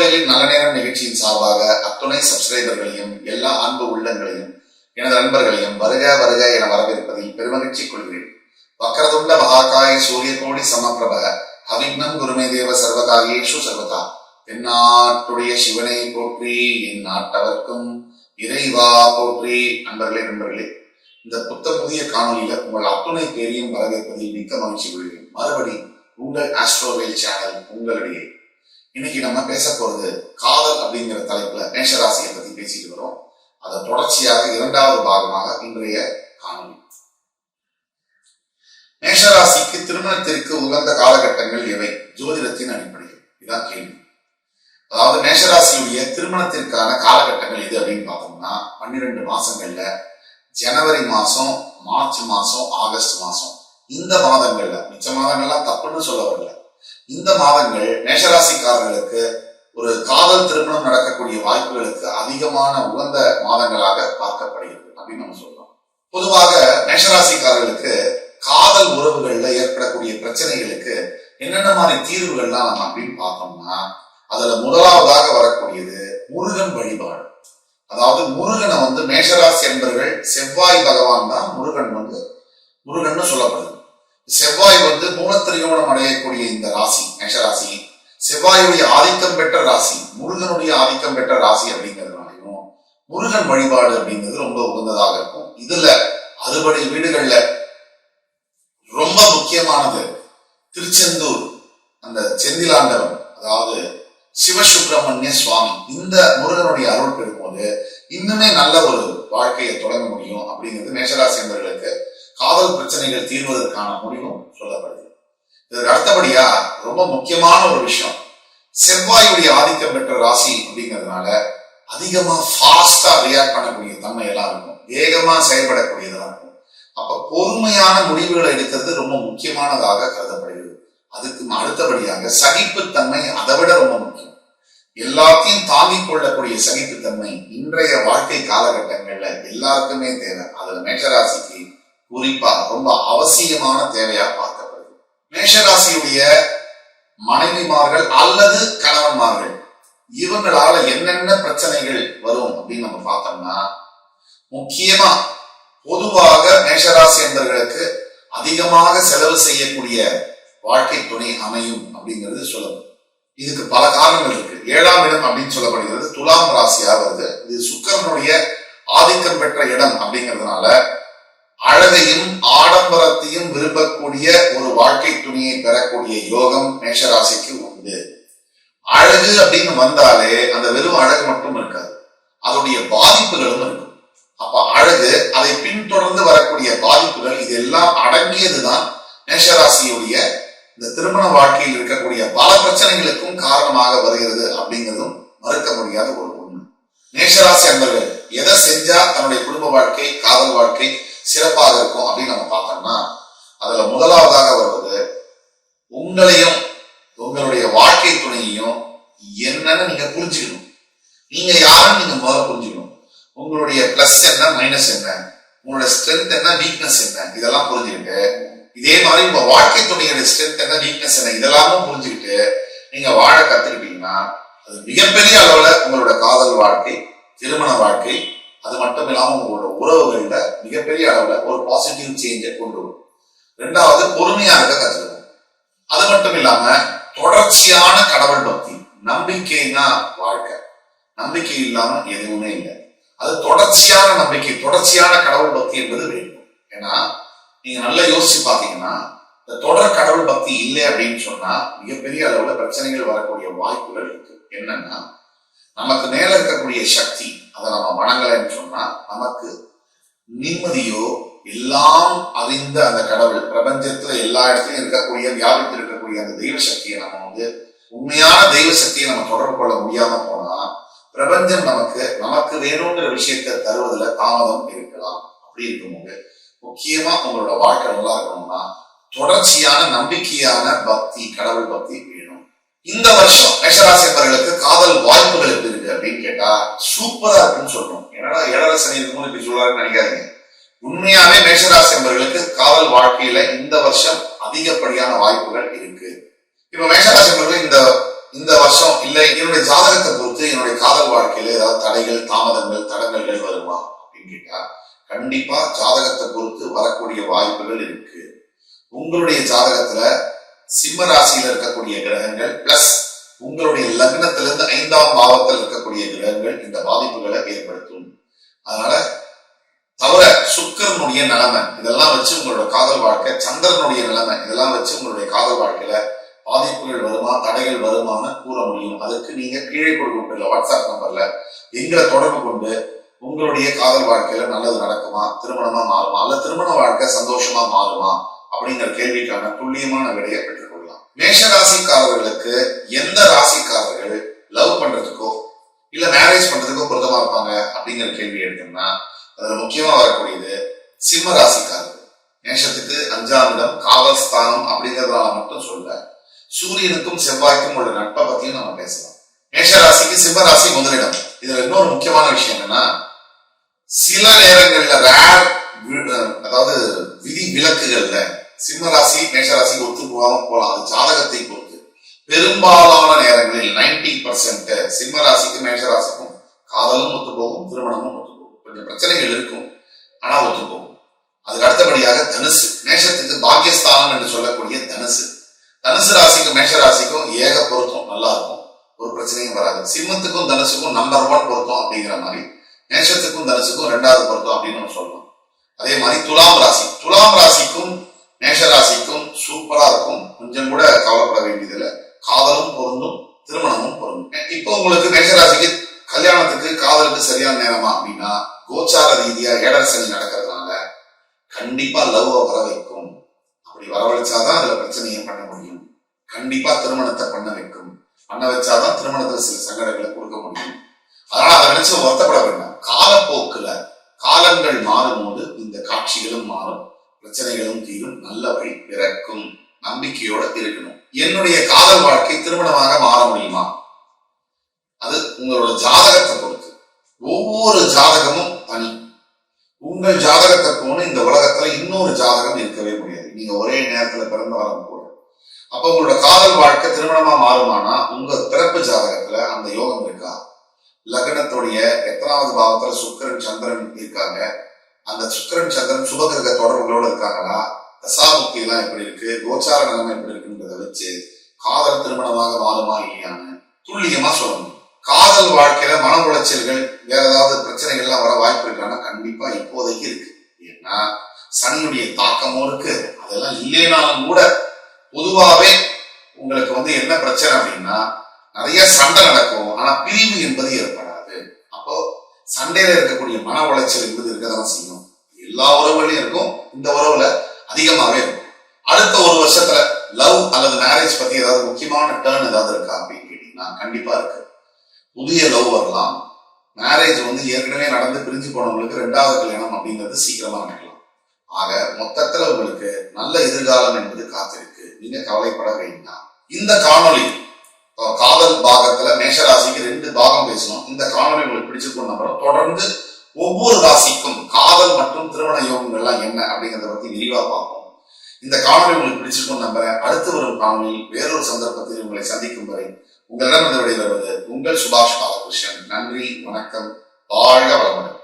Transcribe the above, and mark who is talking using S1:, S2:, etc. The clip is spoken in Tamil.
S1: ஆஸ்ட்ரோவேலின் நல்ல நேரம் நிகழ்ச்சியின் சார்பாக அத்துணை சப்ஸ்கிரைபர்களையும் எல்லா அன்பு உள்ளங்களையும் எனது நண்பர்களையும் வருக வருக என வரவேற்பதில் பெருமகிழ்ச்சி கொள்கிறேன். வக்கரதுண்ட மகாகாய சூரிய கோடி சமப்பிரப அவிக்னம் குருமே தேவ சர்வகாரியேஷு சர்வதா. தென்னாட்டுடைய சிவனை போற்றி என் நாட்டவர்க்கும் இறைவா போற்றி. நண்பர்களே நண்பர்களே இந்த புத்த புதிய காணொலியில உங்கள் அத்துணை பேரையும் வரவேற்பதில் மிக்க மகிழ்ச்சி கொள்கிறேன். மறுபடி உங்கள் ஆஸ்ட்ரோவேல் சேனல் உங்களிடையே இன்னைக்கு நம்ம பேச போறது காதல் அப்படிங்கிற தலைப்புல மேஷராசியை பத்தி பேசிட்டு வரோம். அதை தொடர்ச்சியாக இரண்டாவது பாகமாக இன்றைய காணொலி மேஷராசிக்கு திருமணத்திற்கு உகந்த காலகட்டங்கள் எவை? ஜோதிடத்தின் அடிப்படையில். இதான் கேள்வி. அதாவது மேஷராசியுடைய திருமணத்திற்கான காலகட்டங்கள் எது அப்படின்னு பார்த்தோம்னா பன்னிரெண்டு மாசங்கள்ல ஜனவரி மாசம் மார்ச் மாசம் ஆகஸ்ட் மாசம். இந்த மாதங்கள்ல மிச்ச மாதங்கள்லாம் தப்புன்னு சொல்ல வரல. இந்த மாதங்கள் மேஷராசிக்காரர்களுக்கு ஒரு காதல் திருமணம் நடக்கக்கூடிய வாய்ப்புகளுக்கு அதிகமான உகந்த மாதங்களாக பார்க்கப்படுகிறது அப்படின்னு நம்ம சொல்றோம். பொதுவாக மேஷராசிக்காரர்களுக்கு காதல் உறவுகள்ல ஏற்படக்கூடிய பிரச்சனைகளுக்கு என்னென்ன மாதிரி தீர்வுகள்லாம் நம்ம அப்படின்னு பார்த்தோம்னா அதுல முதலாவதாக வரக்கூடியது முருகன் வழிபாடு. அதாவது முருகனை வந்து மேஷராசி என்பவர்கள் செவ்வாய் பகவான் தான் முருகன் வந்து முருகன் சொல்லப்படுது. செவ்வாய் வந்து மூலத்திரியோணம் அடையக்கூடிய இந்த ராசி மேஷராசி செவ்வாயுடைய ஆதிக்கம் பெற்ற ராசி முருகனுடைய ஆதிக்கம் பெற்ற ராசி அப்படிங்கிறதுனாலையும் முருகன் வழிபாடு அப்படிங்கிறது ரொம்ப உகந்ததாக இருக்கும். இதுல அறுபடை வீடுகள்ல ரொம்ப முக்கியமானது திருச்செந்தூர் அந்த செந்திலாண்டவன் அதாவது சிவசுப்பிரமணிய சுவாமி. இந்த முருகனுடைய அருள் பெறும்போது இன்னுமே நல்ல ஒரு வாழ்க்கையை தொடங்க முடியும் அப்படிங்கிறது மேஷராசி என்பவர்களுக்கு காதல் பிரச்சனைகள் தீர்வதற்கான முடிவும் சொல்லப்படுது இதற்கு அடுத்தபடியா ரொம்ப முக்கியமான ஒரு விஷயம் செவ்வாயுடைய ஆதிக்கம் பெற்ற ராசி அப்படிங்கிறதுனால அதிகமா ஃபாஸ்டா ரியாக்ட் பண்ணக்கூடிய தன்மை எல்லாம் இருக்கும் வேகமா செயல்படக்கூடியதா இருக்கும். அப்ப பொறுமையான முடிவுகளை எடுக்கிறது ரொம்ப முக்கியமானதாக கருதப்படுகிறது. அதுக்கு அடுத்தபடியாக சகிப்புத்தன்மை அதை விட ரொம்ப முக்கியம். எல்லாத்தையும் தாங்கிக் கொள்ளக்கூடிய சகிப்புத்தன்மை இன்றைய வாழ்க்கை காலகட்டங்கள்ல எல்லாருக்குமே தேவை. அதுல மேஷராசிக்கு குறிப்பா ரொம்ப அவசியமான தேவையா பார்க்கப்படுது. மேஷராசியுடைய மனைவிமார்கள் அல்லது கணவன்மார்கள் இவங்களால என்னென்ன பிரச்சனைகள் வரும் அப்படின்னு நம்ம பார்த்தோம்னா முக்கியமா பொதுவாக மேஷராசி என்பவர்களுக்கு அதிகமாக செலவு செய்யக்கூடிய வாழ்க்கை துணை அமையும் அப்படிங்கிறது சொல்லணும். இதுக்கு பல காரணங்கள் இருக்கு. ஏழாம் இடம் அப்படின்னு சொல்லப்படுகிறது. துலாம் ராசியா வருது. இது சுக்கரனுடைய ஆதிக்கம் பெற்ற இடம் அப்படிங்கிறதுனால அழகையும் ஆடம்பரத்தையும் விரும்பக்கூடிய ஒரு வாழ்க்கை துணியை பெறக்கூடிய யோகம் மேஷராசிக்கு உண்டு. அழகு அப்படின்னு வந்தாலே அந்த வெறும் அழகு மட்டும் இருக்காது. அதனுடைய பாதிப்புகளும் இருக்கும். அப்ப அழகு அதை பின்தொடர்ந்து வரக்கூடிய பாதிப்புகள் இதெல்லாம் அடங்கியதுதான் மேஷராசியுடைய இந்த திருமண வாழ்க்கையில் இருக்கக்கூடிய பல பிரச்சனைகளுக்கும் காரணமாக வருகிறது அப்படிங்கிறதும் மறுக்க முடியாத ஒரு உண்மை மேஷராசி அன்பர்கள் எதை செஞ்சா தன்னுடைய குடும்ப வாழ்க்கை காதல் வாழ்க்கை சிறப்பாக இருக்கும் அப்படின்னு நம்ம பார்த்தோம்னா அதுல முதலாவதாக வருவது உங்களையும் உங்களுடைய வாழ்க்கை துணையையும் என்னன்னு நீங்க புரிஞ்சுக்கணும். நீங்க யாருன்னு நீங்க முதல்ல புரிஞ்சுக்கணும். உங்களுடைய பிளஸ் என்ன மைனஸ் என்ன? உங்களுடைய ஸ்ட்ரென்த் என்ன வீக்னஸ் என்ன? இதெல்லாம் புரிஞ்சுக்கிட்டு இதே மாதிரி உங்க வாழ்க்கை துணையோட ஸ்ட்ரென்த் என்ன வீக்னஸ் என்ன? இதெல்லாமும் புரிஞ்சுக்கிட்டு நீங்க வாழ கத்துக்கிட்டீங்கன்னா அது மிகப்பெரிய அளவுல உங்களோட காதல் வாழ்க்கை திருமண வாழ்க்கை அது மட்டும் இல்லாமல் உங்களோட உறவுகளில் மிகப்பெரிய அளவில் ஒரு பாசிட்டிவ் சேஞ்சை கொண்டு வரும். ரெண்டாவது பொறுமையா இருக்க கற்றுக்கணும் அது மட்டும் இல்லாம தொடர்ச்சியான கடவுள் பக்தி நம்பிக்கைனா வாழ்க்கை. நம்பிக்கை இல்லாம எதுவுமே இல்லை. அது தொடர்ச்சியான நம்பிக்கை தொடர்ச்சியான கடவுள் பக்தி என்பது வேண்டும். ஏன்னா நீங்க நல்லா யோசிச்சு பாத்தீங்கன்னா இந்த தொடர் கடவுள் பக்தி இல்லை அப்படின்னு சொன்னா மிகப்பெரிய அளவுல பிரச்சனைகள் வரக்கூடிய வாய்ப்புகள் இருக்கு. என்னன்னா நமக்கு மேல இருக்கக்கூடிய சக்தி அதை நம்ம வணங்கலைன்னு சொன்னா நமக்கு நிம்மதியோ எல்லாம் அறிந்த அந்த கடவுள் பிரபஞ்சத்துல எல்லா இடத்துலயும் இருக்கக்கூடிய வியாபித்து இருக்கக்கூடிய அந்த தெய்வ சக்தியை நம்ம வந்து உண்மையான தெய்வ சக்தியை நம்ம தொடர்பு கொள்ள முடியாம போனா பிரபஞ்சம் நமக்கு நமக்கு வேணுங்கிற விஷயத்தை தருவதில் தாமதம் இருக்கலாம். அப்படி இருக்கும்போது முக்கியமா உங்களோட வாழ்க்கை நல்லா இருக்கணும்னா தொடர்ச்சியான நம்பிக்கையான பக்தி கடவுள் பக்தி இந்த வருஷம் மேஷராசி என்பவர்களுக்கு காதல் வாய்ப்புகள் எப்படி இருக்கு அப்படின்னு கேட்டா சூப்பரா இருக்குன்னு சொல்றோம். என்னடா ஏழரை சனி இருக்கும் இப்படி சொல்றாருன்னு நினைக்காதீங்க. உண்மையாவே மேஷராசி என்பவர்களுக்கு காதல் வாழ்க்கையில இந்த வருஷம் அதிகப்படியான வாய்ப்புகள் இருக்கு. இப்ப மேஷராசி இந்த இந்த வருஷம் இல்லை என்னுடைய ஜாதகத்தை பொறுத்து என்னுடைய காதல் வாழ்க்கையில ஏதாவது தடைகள் தாமதங்கள் தடங்கல்கள் வருமா அப்படின்னு கேட்டா கண்டிப்பா ஜாதகத்தை பொறுத்து வரக்கூடிய வாய்ப்புகள் இருக்கு. உங்களுடைய ஜாதகத்துல சிம்ம ராசியில இருக்கக்கூடிய கிரகங்கள் பிளஸ் உங்களுடைய லக்னத்திலிருந்து ஐந்தாம் பாவத்தில் இருக்கக்கூடிய கிரகங்கள் இந்த பாதிப்புகளை ஏற்படுத்தும். அதனால தவிர சுக்கரனுடைய நிலைமை இதெல்லாம் வச்சு உங்களோட காதல் வாழ்க்கை சந்திரனுடைய நிலைமை இதெல்லாம் வச்சு உங்களுடைய காதல் வாழ்க்கையில பாதிப்புகள் வருமா தடைகள் வருமான்னு கூற முடியும். அதுக்கு நீங்க கீழே கொடுக்கப்பட்டுள்ள வாட்ஸ்அப் நம்பர்ல எங்களை தொடர்பு கொண்டு உங்களுடைய காதல் வாழ்க்கையில நல்லது நடக்குமா திருமணமா மாறுமா அல்ல திருமண வாழ்க்கை சந்தோஷமா மாறுமா அப்படிங்கிற கேள்விக்கான துல்லியமான விடையை பெற்று மேஷ ராசிக்காரர்களுக்கு எந்த ராசிக்காரர்கள் லவ் பண்றதுக்கோ இல்ல மேரேஜ் பண்றதுக்கோ பொருத்தமா இருப்பாங்க அப்படிங்கிற கேள்வி எடுத்தோம்னா அதுல முக்கியமா வரக்கூடியது சிம்ம ராசிக்காரர்கள். மேஷத்துக்கு அஞ்சாம் இடம் காவல் ஸ்தானம் மட்டும் சொல்ல சூரியனுக்கும் செவ்வாய்க்கும் உள்ள நட்பை பத்தியும் நம்ம பேசலாம். மேஷ ராசிக்கு சிம்ம ராசி முதலிடம். இதுல இன்னொரு முக்கியமான விஷயம் என்னன்னா சில நேரங்கள்ல ரேர் அதாவது விதி விலக்குகள்ல சிம்ம ராசி மேஷராசி ஒத்து போகாமல் போகலாம். அது ஜாதகத்தை பொறுத்து. பெரும்பாலான நேரங்களில் நைன்டி பர்சன்ட் சிம்ம ராசிக்கும் மேஷராசிக்கும் காதலும் ஒத்து போகும் திருமணமும் ஒத்து போகும் கொஞ்சம் பிரச்சனைகள் இருக்கும். ஆனா ஒத்து போகும் அதுக்கு அடுத்தபடியாக தனுசு. மேஷத்துக்கு பாக்கியஸ்தானம் என்று சொல்லக்கூடிய தனுசு. தனுசு ராசிக்கும் மேஷ ராசிக்கும் ஏக பொருத்தம் நல்லா இருக்கும். ஒரு பிரச்சனையும் வராது. சிம்மத்துக்கும் தனுசுக்கும் நம்பர் ஒன் பொருத்தம் அப்படிங்கிற மாதிரி மேஷத்துக்கும் தனுசுக்கும் ரெண்டாவது பொருத்தம் அப்படின்னு நம்ம சொல்லலாம். அதே மாதிரி துலாம் ராசி. துலாம் ராசிக்கும் மேஷராசிக்கும் சூப்பரா இருக்கும். கொஞ்சம் கூட கவலைப்பட வேண்டியதில்லை. காதலும் பொருந்தும் திருமணமும் பொருந்தும். இப்போ உங்களுக்கு மேஷராசிக்கு கல்யாணத்துக்கு காதலுக்கு சரியான நேரமா அப்படின்னா கோச்சார ரீதியா ஏடர் சனி நடக்கிறதுனால கண்டிப்பா லவ் வர வைக்கும். அப்படி வரவழைச்சாதான் அதுல பிரச்சனையை பண்ண முடியும். கண்டிப்பா திருமணத்தை பண்ண வைக்கும். பண்ண வச்சாதான் திருமணத்துல சில சங்கடங்களை கொடுக்க முடியும். அதனால அதை நினைச்சு வருத்தப்பட வேண்டாம். காலப்போக்குல காலங்கள் மாறும்போது இந்த காட்சிகளும் மாறும். பிரச்சனைகளும் தீரும் நல்ல வழி பிறக்கும். நம்பிக்கையோட இருக்கணும் என்னுடைய காதல் வாழ்க்கை திருமணமாக மாற முடியுமா? அது உங்களோட ஜாதகத்தை பொறுத்து. ஒவ்வொரு ஜாதகமும் தனி. உங்கள் ஜாதகத்தை போன இந்த உலகத்துல இன்னொரு ஜாதகம் இருக்கவே முடியாது. நீங்க ஒரே நேரத்துல பிறந்தவரம் கூட அப்ப உங்களோட காதல் வாழ்க்கை திருமணமா மாறுமானா உங்க பிறப்பு ஜாதகத்துல அந்த யோகம் இருக்கா? லக்னத்துடைய எத்தனாவது பாவத்துல சுக்கிரன் சந்திரன் இருக்காங்க. அந்த சுக்கிரன் சந்திரன் சுபகிரக தொடர்புகளோட இருக்காங்களா? தசாமுக்தி எல்லாம் எப்படி இருக்கு? கோச்சார நிலைமை எப்படி இருக்குன்றத வச்சு காதல் திருமணமாக மாறுமா இல்லையான்னு துல்லியமா சொல்லணும். காதல் வாழ்க்கையில மன உளைச்சல்கள் வேற ஏதாவது பிரச்சனைகள்லாம் வர வாய்ப்பு இருக்கான்னா கண்டிப்பா இப்போதைக்கு இருக்கு. ஏன்னா சனியுடைய தாக்கமும் இருக்கு. அதெல்லாம் இல்லைனாலும் கூட பொதுவாவே உங்களுக்கு வந்து என்ன பிரச்சனை அப்படின்னா நிறைய சண்டை நடக்கும். ஆனா பிரிவு என்பது ஏற்படும் சண்டையில இருக்கக்கூடிய மன உளைச்சல் என்பது இருக்கதான் செய்யும். எல்லா உறவுகளையும் இருக்கும். இந்த உறவுல அதிகமாகவே இருக்கும். அடுத்த ஒரு வருஷத்துல லவ் அல்லது மேரேஜ் பத்தி ஏதாவது முக்கியமான டேர்ன் ஏதாவது இருக்கா அப்படின்னு கேட்டீங்கன்னா கண்டிப்பா இருக்கு. புதிய லவ் வரலாம். மேரேஜ் வந்து ஏற்கனவே நடந்து பிரிஞ்சு போனவங்களுக்கு ரெண்டாவது கல்யாணம் அப்படிங்கிறது சீக்கிரமா நடக்கலாம். ஆக மொத்தத்துல உங்களுக்கு நல்ல எதிர்காலம் என்பது காத்திருக்கு. நீங்க கவலைப்பட வேண்டாம். இந்த காணொளி காதல் பாகத்துல மேஷராசிக்கு ரெண்டு பாகம் பேசணும். இந்த காணொலி உங்களுக்கு பிடிச்சிருக்கும் நம்புறோம். தொடர்ந்து ஒவ்வொரு ராசிக்கும் காதல் மற்றும் திருமண யோகங்கள்லாம் என்ன அப்படிங்கறத பத்தி விரிவா பார்ப்போம். இந்த காணொலி உங்களுக்கு பிடிச்சிருக்கும் நம்புறேன். அடுத்து வரும் காணொளியில் வேறொரு சந்தர்ப்பத்தில் உங்களை சந்திக்கும் வரை உங்களிடம் இந்த விடைபெறுவது உங்கள் சுபாஷ் பாலகிருஷ்ணன். நன்றி வணக்கம். வாழ்க வளமுடன்.